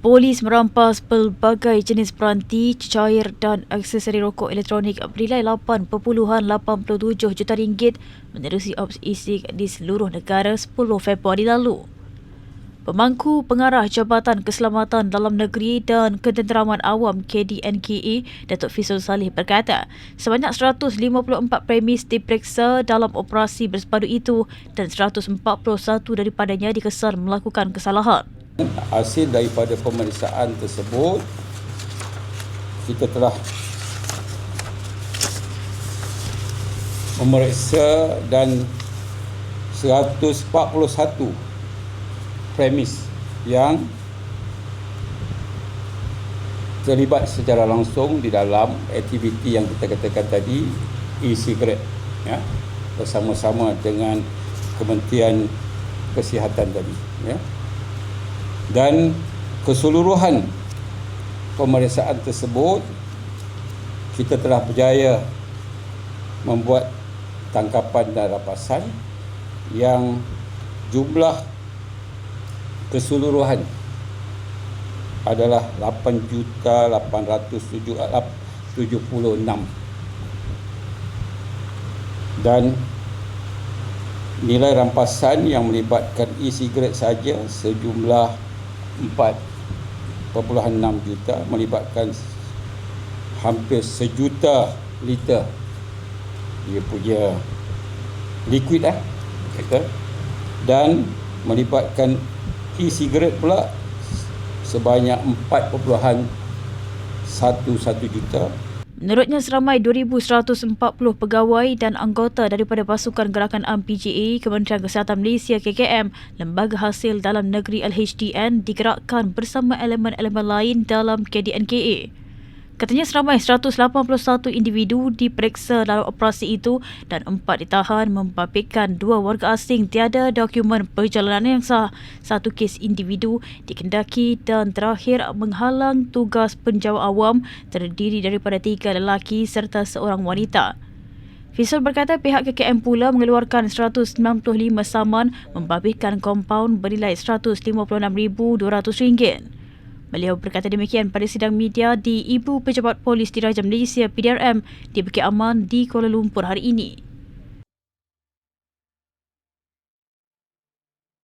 Polis merampas pelbagai jenis peranti, cecair dan aksesori rokok elektronik bernilai 8.87 juta ringgit menerusi ops isik di seluruh negara 10 Februari lalu. Pemangku Pengarah Jabatan Keselamatan Dalam Negeri dan Ketenteraman Awam KDNKA, Datuk Fisul Salih berkata, sebanyak 154 premis diperiksa dalam operasi bersepadu itu dan 141 daripadanya dikesan melakukan kesalahan hasil daripada pemeriksaan tersebut kita telah memeriksa dan 141 premis yang terlibat secara langsung di dalam aktiviti yang kita katakan tadi e-cigarette ya. Bersama-sama dengan Kementerian Kesihatan tadi ya dan keseluruhan pemeriksaan tersebut kita telah berjaya membuat tangkapan dan rapasan yang jumlah keseluruhan adalah 8 juta 876 dan nilai rampasan yang melibatkan e-cigarette saja sejumlah 4.6 juta melibatkan hampir sejuta liter. Dia punya liquid eh kata dan melibatkan e-cigarette pula sebanyak 4.11 juta Menurutnya seramai 2,140 pegawai dan anggota daripada pasukan gerakan AM PGA, Kementerian Kesihatan Malaysia KKM, Lembaga Hasil Dalam Negeri LHDN digerakkan bersama elemen-elemen lain dalam KDNKA. Katanya seramai 181 individu diperiksa dalam operasi itu dan empat ditahan membabitkan dua warga asing tiada dokumen perjalanan yang sah. Satu kes individu dikendaki dan terakhir menghalang tugas penjawat awam terdiri daripada tiga lelaki serta seorang wanita. Fisal berkata pihak KKM pula mengeluarkan 195 saman membabitkan kompaun bernilai RM156,200. Beliau berkata demikian pada sidang media di Ibu Pejabat Polis Diraja Malaysia PDRM di Bukit Aman di Kuala Lumpur hari ini.